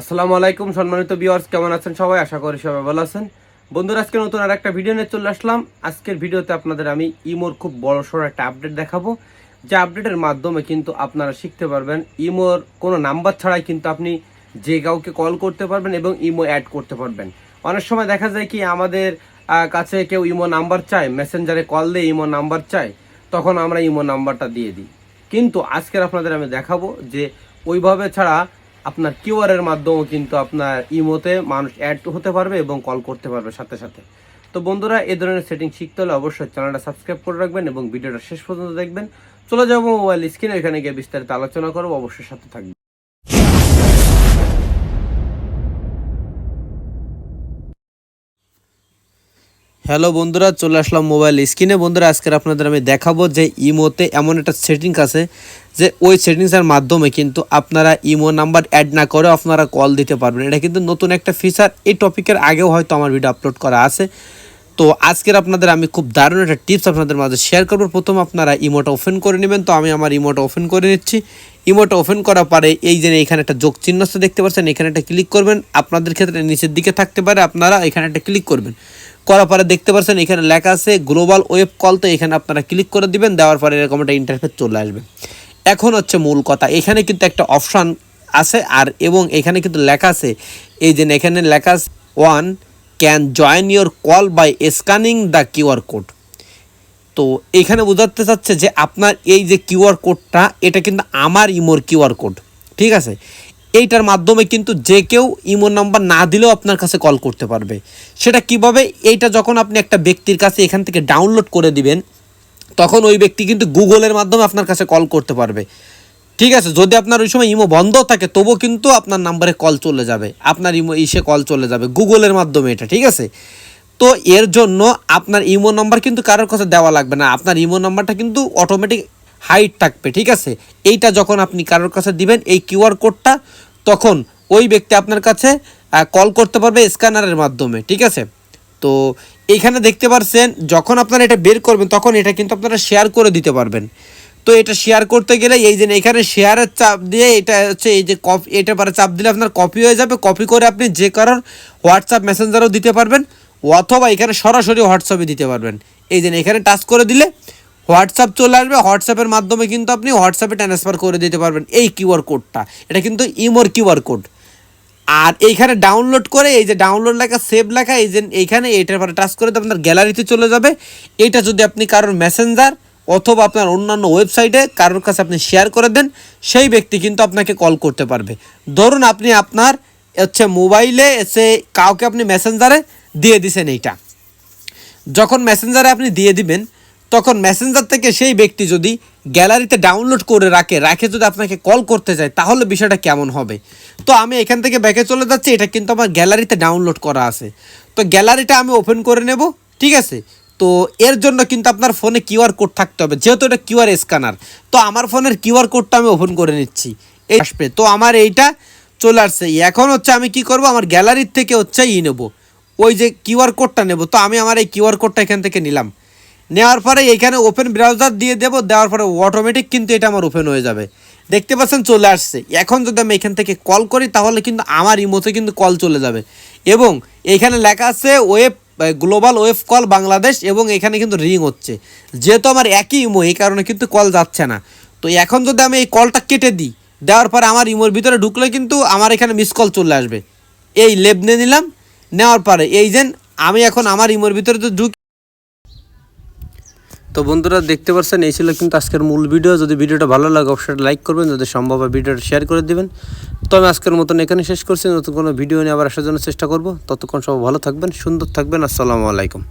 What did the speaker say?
আসসালামু আলাইকুম, সম্মানিত ভিউয়ার্স কেমন আছেন সবাই? আশা করি সবাই ভালো আছেন। বন্ধুরা, আজকে নতুন আর একটা ভিডিও নিয়ে চলে আসলাম। আজকের ভিডিওতে আপনাদের আমি ইমোর খুব বড় সড়ো একটা আপডেট দেখাবো। যে আপডেটের মাধ্যমে কিন্তু আপনারা শিখতে পারবেন ইমোর কোনো নাম্বার ছাড়াই কিন্তু আপনি যে কাউকে কল করতে পারবেন এবং ইমো অ্যাড করতে পারবেন। অনেক সময় দেখা যায় কি, আমাদের কাছে কেউ ইমো নাম্বার চায় মেসেঞ্জারে কল দিয়ে ইমো নাম্বার চায়, তখন আমরা ইমো নাম্বারটা দিয়ে দিই। কিন্তু আজকের আপনাদের আমি দেখাবো যে ওইভাবে ছাড়া আপনার কিউআর এর মাধ্যমেও কিন্তু আপনার ইমোতে মানুষ অ্যাড হতে পারবে এবং কল করতে পারবে সাথে সাথে। তো বন্ধুরা এ ধরনের সেটিং শিখতে হলে অবশ্যই চ্যানেলটা সাবস্ক্রাইব করে রাখবেন এবং ভিডিওটা শেষ পর্যন্ত দেখবেন। চলে যাব মোবাইল স্ক্রিনে এখানে গিয়ে বিস্তারিত আলোচনা করব, অবশ্যই সাথে থাকবে হ্যালো বন্ধুরা, চলে আসলাম মোবাইল স্ক্রিনে বন্ধুরা, আজকের আপনাদের আমি দেখাবো যে ইমোতে এমন একটা সেটিংস আছে যে ওই সেটিংসের মাধ্যমে কিন্তু আপনারা ইমো নাম্বার অ্যাড না করে আপনারা কল দিতে পারবেন। এটা কিন্তু নতুন একটা ফিচার এই টপিকের আগেও হয়তো আমার ভিডিও আপলোড করা আছে। তো আজকের আপনাদের আমি খুব দারুণ একটা টিপস আপনাদের মাঝে শেয়ার করব। প্রথম আপনারা ইমোটা ওপেন করে নেবেন। তো আমি আমার ইমোটা ওপেন করে নিচ্ছি। ইমোটা ওপেন করার পরে এই যে এখানে একটা যোগ চিহ্ন দেখতে পাচ্ছেন? এখানে একটা ক্লিক করবেন। আপনাদের ক্ষেত্রে নিচের দিকে থাকতে পারে। আপনারা এখানে একটা ক্লিক করবেন। করার পরে দেখতে পাচ্ছেন এখানে লেখা আছে গ্লোবাল ওয়েব কল তো এখানে আপনারা ক্লিক করে দিবেন, দেওয়ার পরে এরকম একটা ইন্টারফেস চলে আসবে। এখন হচ্ছে মূল কথা, এখানে কিন্তু একটা অপশান আছে, আর এবং এখানে কিন্তু লেখা আছে, এই যে এখানে লেখা one can join your call by scanning the QR code তো এখানে বোঝাতে চাচ্ছে যে আপনার এই যে কিউআর কোডটা এটা কিন্তু আমার ইমোর কিউআর কোড ঠিক আছে? এইটার মাধ্যমে কিন্তু যে কেউ ইমো নাম্বার না দিলেও আপনার কাছে কল করতে পারবে। সেটা কীভাবে? এইটা যখন আপনি একটা ব্যক্তির কাছে এখান থেকে ডাউনলোড করে দিবেন, তখন ওই ব্যক্তি কিন্তু গুগলের মাধ্যমে আপনার কাছে কল করতে পারবে। ঠিক আছে? যদি আপনার ওই সময় ইমো বন্ধ থাকে, তবুও কিন্তু আপনার নাম্বারে কল চলে যাবে। আপনার ইমো ইসে কল চলে যাবে, গুগলের মাধ্যমে এটা, ঠিক আছে? তো এর জন্য আপনার ইমো নাম্বার কিন্তু কারোর কাছে দেওয়া লাগবে না। আপনার ইমো নাম্বারটা কিন্তু অটোমেটিক হাইট থাকবে, ঠিক আছে? এইটা যখন আপনি কারোর কাছে দিবেন, এই কিউআর কোডটা, তখন ওই ব্যক্তি আপনার কাছে কল করতে পারবে স্ক্যানারের মাধ্যমে, ঠিক আছে? তো এইখানে দেখতে পারছেন, যখন আপনারা এটা বের করবেন, তখন এটা কিন্তু আপনারা শেয়ার করে দিতে পারবেন। তো এটা শেয়ার করতে গেলে, এই যে এখানে শেয়ারের চাপ দিয়ে, এটা হচ্ছে এই যে কপি এটা পরে চাপ দিলে আপনার কপি হয়ে যাবে। কপি করে আপনি যে কারোর হোয়াটসঅ্যাপ মেসেঞ্জারও দিতে পারবেন, অথবা এখানে সরাসরি হোয়াটসঅ্যাপে দিতে পারবেন। এই যে এখানে টাচ করে দিলে হোয়াটসঅ্যাপ চলে আসবে, হোয়াটসঅ্যাপের মাধ্যমে কিন্তু আপনি হোয়াটসঅ্যাপে ট্রান্সফার করে দিতে পারবেন এই কিউআর কোডটা এটা কিন্তু ইমোর কিউআর কোড আর এইখানে ডাউনলোড করে এই যে ডাউনলোড লেখা সেভ লেখা, এই যে এইখানে এইটার পরে টাচ করে আপনার গ্যালারিতে চলে যাবে। এটা যদি আপনি কারোর মেসেঞ্জার অথবা আপনার অন্যান্য ওয়েবসাইটে কারোর কাছে আপনি শেয়ার করে দেন, সেই ব্যক্তি কিন্তু আপনাকে কল করতে পারবে। ধরুন আপনি আপনার হচ্ছে মোবাইলে এসে কাউকে আপনি মেসেঞ্জারে দিয়ে দিছেন এইটা। যখন মেসেঞ্জারে আপনি দিয়ে দিবেন তখন মেসেঞ্জার থেকে সেই ব্যক্তি যদি গ্যালারিতে ডাউনলোড করে রাখে রাখে যদি আপনাকে কল করতে চায় তাহলে বিষয়টা কেমন হবে? তো আমি এখান থেকে ব্যাকে চলে যাচ্ছি, এটা কিন্তু আমার গ্যালারিতে ডাউনলোড করা আছে। তো গ্যালারিটা আমি ওপেন করে নেব, ঠিক আছে? তো এর জন্য কিন্তু আপনার ফোনে কিউআর কোড থাকতে হবে, যেহেতু এটা কিউআর স্ক্যানার তো আমার ফোনের কিউআর কোডটা আমি ওপেন করে নিচ্ছি। এই আসবে, তো আমার এইটা চলে আসছে। এখন হচ্ছে আমি কি করব, আমার গ্যালারির থেকে হচ্ছে ই নেব। ওই যে কিউআর কোডটা নেব, তো আমি আমার এই কিউআর কোডটা এখান থেকে নিলাম। নেওয়ার পরে এইখানে ওপেন ব্রাউজার দিয়ে দেবো, দেওয়ার পরে অটোমেটিক কিন্তু এটা আমার ওপেন হয়ে যাবে। দেখতে পাচ্ছেন চলে আসছে। এখন যদি আমি এখান থেকে কল করি, তাহলে কিন্তু আমার ইমোতে কিন্তু কল চলে যাবে। এবং এইখানে লেখা আছে web global web call Bangladesh এবং এখানে কিন্তু রিং হচ্ছে। যেহেতু আমার একই ইমো এই কারণে কিন্তু কল যাচ্ছে না। তো এখন যদি আমি এই কলটা কেটে দিই, দেওয়ার পরে আমার ইমোর ভিতরে ঢুকলে কিন্তু আমার এখানে মিস কল চলে আসবে। এই লেব নিয়ে নিলাম, নেওয়ার পরে এই যে আমি এখন আমার ইমোর ভিতরে তো ঢুক তো বন্ধুরা দেখতে পাচ্ছেন এই ছিল কিন্তু আজকের মূল ভিডিও। যদি ভিডিওটা ভালো লাগে, অবশ্যই লাইক করবেন, যদি সম্ভব হয় ভিডিওটা শেয়ার করে দেবেন। তো আমি আজকের মতন এখানে শেষ করছি। নতুন কোনো ভিডিও নিয়ে আবার আসার জন্য চেষ্টা করব। ততক্ষণ সব ভালো থাকবেন, সুন্দর থাকবেন। আসসালামু আলাইকুম।